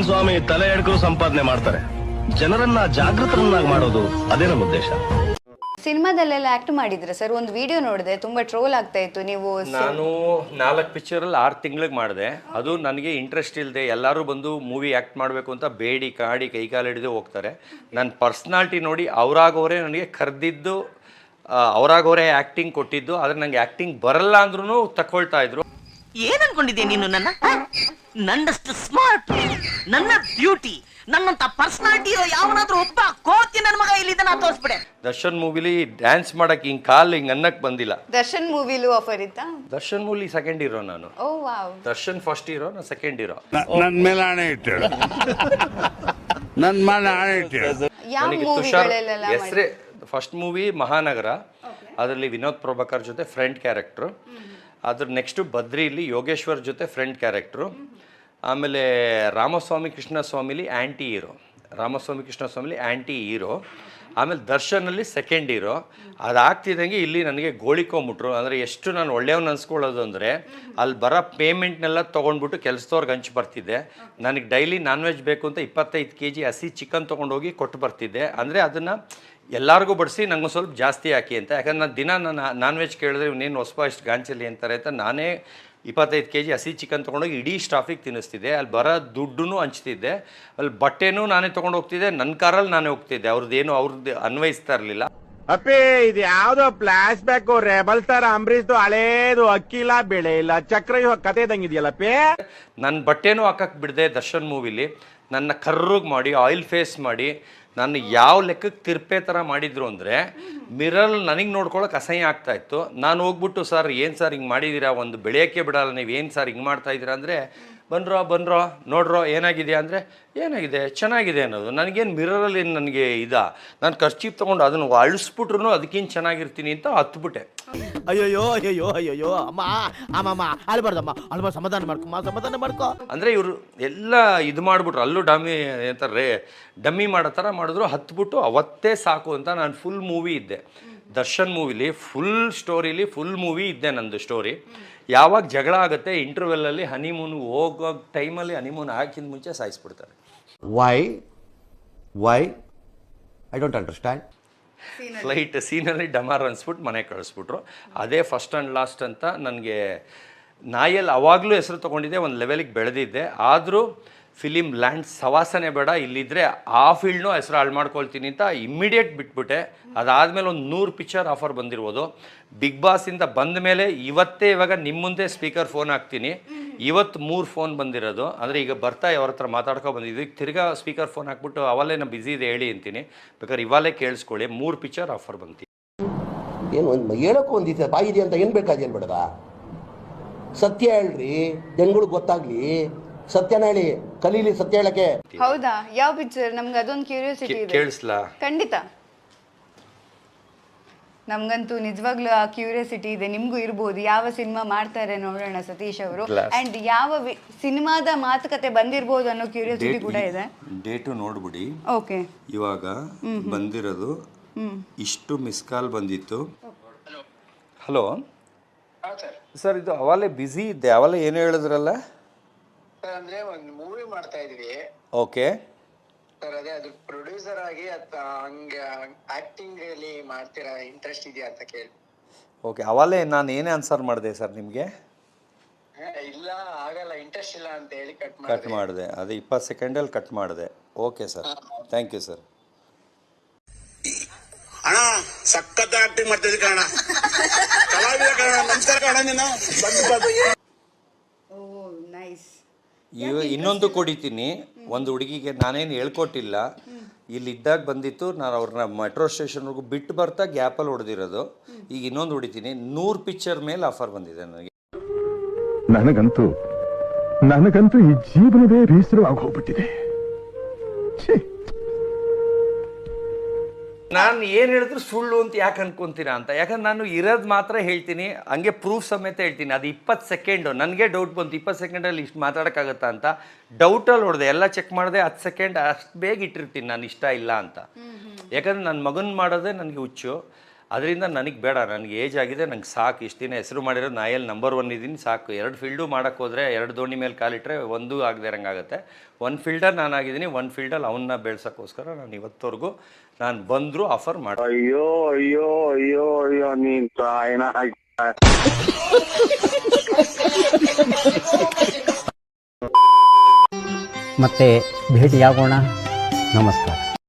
ನಾರಾಯಣ ಸ್ವಾಮಿ ತಲೆ ಎಡ್ಕರು ಸಂಪಾದನೆ ಮಾಡ್ತಾರೆ. ಜನರನ್ನ ಜಾಗೃತರನ್ನಾಗಿ ಮಾಡೋದು ಅದೇ ನಮ್ಮ ಉದ್ದೇಶ. ಸಿನಿಮಾದಲ್ಲೆಲ್ಲ ಆಕ್ಟ್ ಮಾಡಿದ್ರೆ ಸರ್ ಒಂದು ವಿಡಿಯೋ ನೋಡಿದೆ ತುಂಬಾ ಟ್ರೋಲ್ ಆಗ್ತಾ ಇತ್ತು. ನೀವು ನಾನು ನಾಲ್ಕು ಪಿಕ್ಚರಲ್ಲಿ ಆರು ತಿಂಗಳಿಗೆ ಮಾಡಿದೆ. ಅದು ನನಗೆ ಇಂಟ್ರೆಸ್ಟ್ ಇಲ್ಲದೆ ಎಲ್ಲರೂ ಬಂದು ಮೂವಿ ಆಕ್ಟ್ ಮಾಡಬೇಕು ಅಂತ ಬೇಡಿ ಕಾಡಿ ಕೈಕಾಲು ಹಿಡಿದು ಹೋಗ್ತಾರೆ. ನನ್ನ ಪರ್ಸ್ನಾಲ್ಟಿ ನೋಡಿ ಅವರಾಗೋರೇ ನನಗೆ ಕರೆದಿದ್ದು ಅವರಾಗೋರೇ ಆ್ಯಕ್ಟಿಂಗ್ ಕೊಟ್ಟಿದ್ದು ಆದರೆ ನನಗೆ ಆ್ಯಕ್ಟಿಂಗ್ ಬರಲ್ಲ ಅಂದ್ರೂ ತಗೊಳ್ತಾ ಇದ್ರು. ಏನ್ ಅನ್ಕೊಂಡಿದ್ಯಾ ನೀನು ನನ್ನ? ನನ್ನಷ್ಟು ಸ್ಮಾರ್ಟ್ ನನ್ನ ಬ್ಯೂಟಿ ನನ್ನಂತ ಪರ್ಸನಾಲಿಟಿ ಇರೋ ಯಾವನಾದ್ರೂ ಒಬ್ಬ ಕೋತಿ ನನ್ನ ಮಗ ಇಲ್ಲಿ ನಾ ತೋರಿಸ್ಬಿಡೆ. ದರ್ಶನ್ ಮೂವಿಲಿ ಡ್ಯಾನ್ಸ್ ಮಾಡಕ್ ಹಿಂಗ್ ಕಾಲ್ ಹಿಂಗ್ ಅನ್ನಕ್ಕೆ ಬಂದಿಲ್ಲ. ದರ್ಶನ್ ಮೂವಿಲು ಆಫರ್ ಇತ್ತಾ? ದರ್ಶನ್ ಮೂವಿ ಸೆಕೆಂಡ್ ಇರೋ ನಾನು. ಓ ವಾವ್. ದರ್ಶನ್ ಫಸ್ಟ್ ಇರೋ ನಾನು ಸೆಕೆಂಡ್ ಇರೋ. ನನ್ ಮೇಲೆ ಆಣೆ ಇಟ್ಟು ನನ್ ಮೇಲೆ ಆಣೆ ಇಟ್ಟು ಯಾವ ನನಗೆ ತುಷಾರ್ ಮೂವಿಗಳೆಲ್ಲ ಹೆಸರೇ ಫಸ್ಟ್ ಮೂವಿ ಮಹಾನಗರ ಅದರಲ್ಲಿ ವಿನೋದ್ ಪ್ರಭಾಕರ್ ಜೊತೆ ಫ್ರೆಂಡ್ ಕ್ಯಾರೆಕ್ಟ್ರು ಅದ್ರ ನೆಕ್ಸ್ಟು ಬದ್ರಿಲಿ ಯೋಗೇಶ್ವರ್ ಜೊತೆ ಫ್ರೆಂಡ್ ಕ್ಯಾರೆಕ್ಟ್ರು ಆಮೇಲೆ ರಾಮಸ್ವಾಮಿ ಕೃಷ್ಣಸ್ವಾಮಿಲಿ ಆ್ಯಂಟಿ ಹೀರೋ ರಾಮಸ್ವಾಮಿ ಕೃಷ್ಣಸ್ವಾಮಿಲಿ ಆ್ಯಂಟಿ ಹೀರೋ ಆಮೇಲೆ ದರ್ಶನಲ್ಲಿ ಸೆಕೆಂಡ್ ಹೀರೋ ಅದಾಗ್ತಿದ್ದಂಗೆ ಇಲ್ಲಿ ನನಗೆ ಗೋಳಿಕೊಂಬಿಟ್ರು ಅಂದರೆ ಎಷ್ಟು ನಾನು ಒಳ್ಳೆಯವನ್ನ ಅನ್ಸ್ಕೊಳ್ಳೋದು ಅಂದರೆ, ಅಲ್ಲಿ ಬರೋ ಪೇಮೆಂಟ್ನೆಲ್ಲ ತೊಗೊಂಡ್ಬಿಟ್ಟು ಕೆಲಸದವ್ರಿಗೆ ಹಂಚಿ ಬರ್ತಿದ್ದೆ. ನನಗೆ ಡೈಲಿ ನಾನ್ ವೆಜ್ ಬೇಕು ಅಂತ ಇಪ್ಪತ್ತೈದು ಕೆ ಜಿ ಹಸಿ ಚಿಕನ್ ತೊಗೊಂಡೋಗಿ ಕೊಟ್ಟು ಬರ್ತಿದ್ದೆ. ಅಂದರೆ ಅದನ್ನು ಎಲ್ಲರಿಗೂ ಬಡಿಸಿ ನಂಗೆ ಸ್ವಲ್ಪ ಜಾಸ್ತಿ ಹಾಕಿ ಅಂತ. ಯಾಕಂದ್ರೆ ನಾನು ದಿನ ನಾನು ನಾನ್ ವೆಜ್ ಕೇಳಿದ್ರೆ ಇವನೇನು ಹೊಸಪ ಇಷ್ಟು ಗಾಂಚಲಿ ಅಂತಾರೆ ಅಂತ ನಾನೇ ಇಪ್ಪತ್ತೈದು ಕೆ ಜಿ ಹಸಿ ಚಿಕನ್ ತೊಗೊಂಡೋಗಿ ಇಡೀ ಸ್ಟಾಫಿಗೆ ತಿನ್ನಿಸ್ತಿದ್ದೆ. ಅಲ್ಲಿ ಬರೋ ದುಡ್ಡು ಹಂಚ್ತಿದ್ದೆ. ಅಲ್ಲಿ ಬಟ್ಟೆನೂ ನಾನೇ ತೊಗೊಂಡು ಹೋಗ್ತಿದ್ದೆ. ನನ್ನ ಕಾರಲ್ಲಿ ನಾನೇ ಹೋಗ್ತಿದ್ದೆ. ಅವ್ರದ್ದೇನು ಅವ್ರದ್ದು ಅನ್ವಯಿಸ್ತಾ ಇರಲಿಲ್ಲ. ಅಪ್ಪೇ ಇದು ಯಾವುದೋ ಫ್ಲಾಶ್ ಬ್ಯಾಕ್ ರೆಬಲ್ ಸ್ಟಾರ್ ಅಂಬರೀಶ್ದು ಹಳೇದು ಅಕ್ಕಿಲ್ಲ ಬೆಳೆ ಇಲ್ಲ. ಚಕ್ರ ಇವಾಗ ಕತೆ ಇದಂಗಿದೆಯಲ್ಲಪ್ಪಿ ನನ್ನ ಬಟ್ಟೆನೂ ಹಾಕಕ್ಕೆ ಬಿಡದೆ ದರ್ಶನ್ ಮೂವಿಲಿ ನನ್ನ ಕರ್ರಗೆ ಮಾಡಿ ಆಯಿಲ್ ಫೇಸ್ ಮಾಡಿ ನನ್ನ ಯಾವ ಲೆಕ್ಕಕ್ಕೆ ತಿರ್ಪೆ ಥರ ಮಾಡಿದ್ರು ಅಂದರೆ ಮಿರಲ್ ನನಗೆ ನೋಡ್ಕೊಳಕ್ಕೆ ಅಸಹ್ಯ ಆಗ್ತಾ ಇತ್ತು. ನಾನು ಹೋಗ್ಬಿಟ್ಟು, ಸರ್, ಏನು ಸರ್ ಹಿಂಗೆ ಮಾಡಿದ್ದೀರಾ ಒಂದು ಬೆಳೆಯೋಕ್ಕೆ ಬಿಡಲ್ಲ, ನೀವು ಏನು ಸರ್ ಹಿಂಗೆ ಮಾಡ್ತಾ ಇದ್ದೀರಾ? ಅಂದರೆ ಬನ್ರೋ ಬಂದ್ರೋ ನೋಡ್ರೋ ಏನಾಗಿದೆ ಅಂದರೆ ಏನಾಗಿದೆ? ಚೆನ್ನಾಗಿದೆ ಅನ್ನೋದು. ನನಗೇನು ಮಿರರಲ್ಲಿ ನನಗೆ ಇದಾ. ನಾನು ಖರ್ಚೀಪ್ ತೊಗೊಂಡು ಅದನ್ನು ಅಳಿಸ್ಬಿಟ್ರು ಅದಕ್ಕಿಂತ ಚೆನ್ನಾಗಿರ್ತೀನಿ ಅಂತ ಹತ್ಬಿಟ್ಟೆ. ಅಯ್ಯಯ್ಯೋ ಅಯ್ಯೋ ಅಯ್ಯೋ ಅಮ್ಮ ಅಮ್ಮಮ್ಮ ಅಲ್ಬಾರ್ದಮ್ಮ ಅಳ್ಬಾರ್ದು ಸಮಾಧಾನ ಮಾಡ್ಕೊಮ್ಮ ಸಮಾಧಾನ ಮಾಡ್ಕೊ. ಅಂದರೆ ಇವರು ಎಲ್ಲ ಇದು ಮಾಡಿಬಿಟ್ರು. ಅಲ್ಲೂ ಡಮ್ಮಿ ಅಂತಾರೆ ಡಮ್ಮಿ ಮಾಡೋ ಥರ ಮಾಡಿದ್ರು. ಹತ್ಬಿಟ್ಟು ಅವತ್ತೇ ಸಾಕು ಅಂತ ನಾನು ಫುಲ್ ಮೂವಿ ಇದ್ದೆ. ದರ್ಶನ್ ಮೂವಿಲಿ ಫುಲ್ ಸ್ಟೋರಿಲಿ ಫುಲ್ ಮೂವಿ ಇದ್ದೆ ನಂದು ಸ್ಟೋರಿ ಯಾವಾಗ ಜಗಳ ಆಗುತ್ತೆ ಇಂಟರ್ವೆಲ್ಲಲ್ಲಿ ಹನಿಮೂನ್ ಹೋಗೋ ಟೈಮಲ್ಲಿ ಹನಿಮೂನ್ ಹಾಕಿದ ಮುಂಚೆ ಸಾಯಿಸ್ಬಿಡ್ತಾರೆ. Why why I don't understand flight ಸೀನಲ್ಲಿ ಡಮಾರ್ ಅನ್ಸ್ಬಿಟ್ಟು ಮನೆ ಕಳಿಸ್ಬಿಟ್ರು. ಅದೇ ಫಸ್ಟ್ ಆ್ಯಂಡ್ ಲಾಸ್ಟ್ ಅಂತ ನನಗೆ ನಾಯಲ್ಲಿ ಅವಾಗಲೂ ಹೆಸರು ತೊಗೊಂಡಿದ್ದೆ ಒಂದು ಲೆವೆಲಿಗೆ ಬೆಳೆದಿದ್ದೆ. ಆದರೂ ಫಿಲಿಮ್ ಲ್ಯಾಂಡ್ ಸವಾಸನೆ ಬೇಡ ಇಲ್ಲಿದ್ದರೆ ಆ ಫೀಲ್ಡ್ನೂ ಹೆಸರು ಹಾಳು ಮಾಡ್ಕೊಳ್ತೀನಿ ಅಂತ ಇಮ್ಮಿಡಿಯೇಟ್ ಬಿಟ್ಬಿಟ್ಟೆ. ಅದಾದಮೇಲೆ ಒಂದು ನೂರು ಪಿಕ್ಚರ್ ಆಫರ್ ಬಂದಿರ್ಬೋದು. ಬಿಗ್ ಬಾಸಿಂದ ಬಂದ ಮೇಲೆ ಇವತ್ತೇ ಇವಾಗ ನಿಮ್ಮ ಮುಂದೆ ಸ್ಪೀಕರ್ ಫೋನ್ ಹಾಕ್ತೀನಿ. ಇವತ್ತು ಮೂರು ಫೋನ್ ಬಂದಿರೋದು. ಅಂದರೆ ಈಗ ಬರ್ತಾ ಅವ್ರ ಹತ್ರ ಮಾತಾಡ್ಕೊ ಬಂದಿದ್ದು. ಈಗ ತಿರ್ಗಾ ಸ್ಪೀಕರ್ ಫೋನ್ ಹಾಕ್ಬಿಟ್ಟು ಅವಲ್ಲೇ ನಾನು ಬ್ಯುಸಿ ಇದೆ ಹೇಳಿ ಅಂತೀನಿ. ಬೇಕಾದ್ರೆ ಇವಾಗಲೇ ಕೇಳಿಸ್ಕೊಳ್ಳಿ. ಮೂರು ಪಿಕ್ಚರ್ ಆಫರ್ ಬಂತು. ಏನು ಒಂದು ಹೇಳಕ್ಕೂ ಒಂದಿದೆ ಬಾಯಿದೆ ಅಂತ ಏನು ಬೇಕಾದೇನು ಬೇಡದ ಸತ್ಯ ಹೇಳ್ರಿ. ಜನಗಳಿಗೆ ಗೊತ್ತಾಗ್ಲಿ. ಸತ್ಯನ ಹೇಳಿ ಕಲೀಲಿ ಸತ್ಯ ಹೇಳಕ್ಕೆ. ಹೌದಾ? ಯಾವ ಪಿಕ್ಚರ್ ನಮ್ಗೆ ಅದೊಂದು ಕ್ಯೂರಿಯಾಸಿಟಿ ಇದೆ. ಕೇಳಿಸ್ಲಾ? ಖಂಡಿತ. ನಮ್ಗಂತೂ ನಿಜವಾಗ್ಲೂ ಆ ಕ್ಯೂರಿಯಾಸಿಟಿ ಇದೆ. ನಿಮ್ಗೂ ಇರ್ಬೋದು. ಯಾವ ಸಿನಿಮಾ ಮಾಡ್ತಾರೆ ನೋಡೋಣ ಸತೀಶ್ ಅವರು. ಅಂಡ್ ಯಾವ ವಿ- ಸಿನಿಮಾದ ಮಾತುಕತೆ ಬಂದಿರ್ಬೋದು ಅನ್ನೋ ಕ್ಯೂರಿಯಾಸಿಟಿ ಕೂಡ ಇದೆ. ಡೇಟು ನೋಡ್ಬಿಡಿ. ಓಕೆ. ಇವಾಗ ಬಂದಿರೋದು ಇಷ್ಟು ಮಿಸ್ ಕಾಲ್ ಬಂದಿತ್ತು. ಹಲೋ ಸರ್ ಇದು ಅವಾಗಲೇ ಬ್ಯುಸಿ ಇದ್ದೆ. ಅವಾಗಲೇ ಏನು ಹೇಳಿದ್ರಲ್ಲ? ಅಂದ್ರೆ ಒಂದು ಮೂವಿ ಮಾಡ್ತಾ ಇದ್ವಿ. ಓಕೆ ಸರ್ ಅದೇ ಅದು ಪ್ರೊಡ್ಯೂಸರ್ ಆಗಿ ಅತ್ ಹಂಗ ಆಕ್ಟಿಂಗ್ ಅಲ್ಲಿ ಮಾಡ್ತೀರಾ ಇಂಟ್ರೆಸ್ಟ್ ಇದೆಯಾ ಅಂತ ಕೇಳಿ. ಓಕೆ ಅವಲೇ ನಾನು ಏನೇ ಆನ್ಸರ್ ಮಾಡಿದೆ ಸರ್ ನಿಮಗೆ? ಇಲ್ಲ ಆಗಲ್ಲ ಇಂಟ್ರೆಸ್ಟ್ ಇಲ್ಲ ಅಂತ ಹೇಳಿ ಕಟ್ ಕಟ್ ಮಾಡಿ ಮಾಡಿದೆ ಅದು ಇಪ್ಪತ್ತು ಸೆಕೆಂಡಲ್ಲಿ ಕಟ್ ಮಾಡಿದೆ. Okay sir thank you sir ಅಣ್ಣ ಸಖತ್ ಆಕ್ಟಿಂಗ್ ಮಾಡ್ತಿದ್ದೆ ಕಣ ಕಲಾವಿದ ಕಣ ನಮಸ್ಕಾರ ಕಣ ನೀನು ಬಂದು ಬಂದು ಇವ ಇನ್ನೊಂದು ಕೊಡಿತೀನಿ. ಒಂದು ಹುಡುಗಿಗೆ ನಾನೇನು ಹೇಳ್ಕೊಟ್ಟಿಲ್ಲ. ಇಲ್ಲಿ ಇದ್ದಾಗ ಬಂದಿತ್ತು ನಾನು ಅವ್ರನ್ನ ಮೆಟ್ರೋ ಸ್ಟೇಷನ್ವರೆಗೂ ಬಿಟ್ಟು ಬರ್ತಾ ಗ್ಯಾಪಲ್ಲಿ ಹೊಡೆದಿರೋದು. ಈಗ ಇನ್ನೊಂದು ಹೊಡಿತೀನಿ. ನೂರು ಪಿಕ್ಚರ್ ಮೇಲೆ ಆಫರ್ ಬಂದಿದೆ ನನಗೆ. ನನಗಂತೂ ನನಗಂತೂ ಈ ಜೀವನವೇ ಬೇಸರವಾಗಿ ಹೋಗ್ಬಿಟ್ಟಿದೆ. ನಾನು ಏನು ಹೇಳಿದ್ರು ಸುಳ್ಳು ಅಂತ ಯಾಕೆ ಅನ್ಕೊಂತೀರಾ ಅಂತ? ಯಾಕಂದ್ರೆ ನಾನು ಇರೋದು ಮಾತ್ರ ಹೇಳ್ತೀನಿ ಹಂಗೆ ಪ್ರೂಫ್ ಸಮೇತ ಹೇಳ್ತೀನಿ. ಅದು ಇಪ್ಪತ್ತು ಸೆಕೆಂಡು ನನಗೆ ಡೌಟ್ ಬಂತು. ಇಪ್ಪತ್ತು ಸೆಕೆಂಡಲ್ಲಿ ಇಷ್ಟು ಮಾತಾಡೋಕ್ಕಾಗತ್ತಾ ಅಂತ? ಡೌಟಲ್ಲಿ ಹೊಡೆದೆ ಎಲ್ಲ ಚೆಕ್ ಮಾಡಿದೆ ಹತ್ತು ಸೆಕೆಂಡ್ ಅಷ್ಟು ಬೇಗ ಇಟ್ಟಿರ್ತೀನಿ ನಾನು ಇಷ್ಟ ಇಲ್ಲ ಅಂತ. ಯಾಕಂದ್ರೆ ನನ್ನ ಮಗನ ಮಾಡೋದೇ ನನಗೆ ಹುಚ್ಚು. ಅದರಿಂದ ನನಗೆ ಬೇಡ ನನಗೆ ಏಜ್ ಆಗಿದೆ ನಂಗೆ ಸಾಕು. ಇಷ್ಟು ದಿನ ಹೆಸರು ಮಾಡಿರೋದು ನಾಯಲ್ಲಿ ನಂಬರ್ ಒನ್ ಇದ್ದೀನಿ ಸಾಕು. ಎರಡು ಫೀಲ್ಡು ಮಾಡೋಕ್ಕೆ ಹೋದರೆ ಎರಡು ದೋಣಿ ಮೇಲೆ ಕಾಲಿಟ್ರೆ ಒಂದು ಆಗದೆ ಇರಂಗಾಗುತ್ತೆ ಒನ್ ಫೀಲ್ಡರ್ ನಾನು ಆಗಿದ್ದೀನಿ ಒಂದು ಫೀಲ್ಡಲ್ಲಿ ಅವನ್ನ ಬೆಳ್ಸೋಕ್ಕೋಸ್ಕರ ನಾನು ಇವತ್ತವರೆಗೂ ನಾನು ಬಂದರೂ ಆಫರ್ ಮಾಡಿ ಅಯ್ಯೋ ಅಯ್ಯೋ ಅಯ್ಯೋ ಅಯ್ಯೋ ನೀನು ಮತ್ತೆ ಭೇಟಿಯಾಗೋಣ. ನಮಸ್ಕಾರ.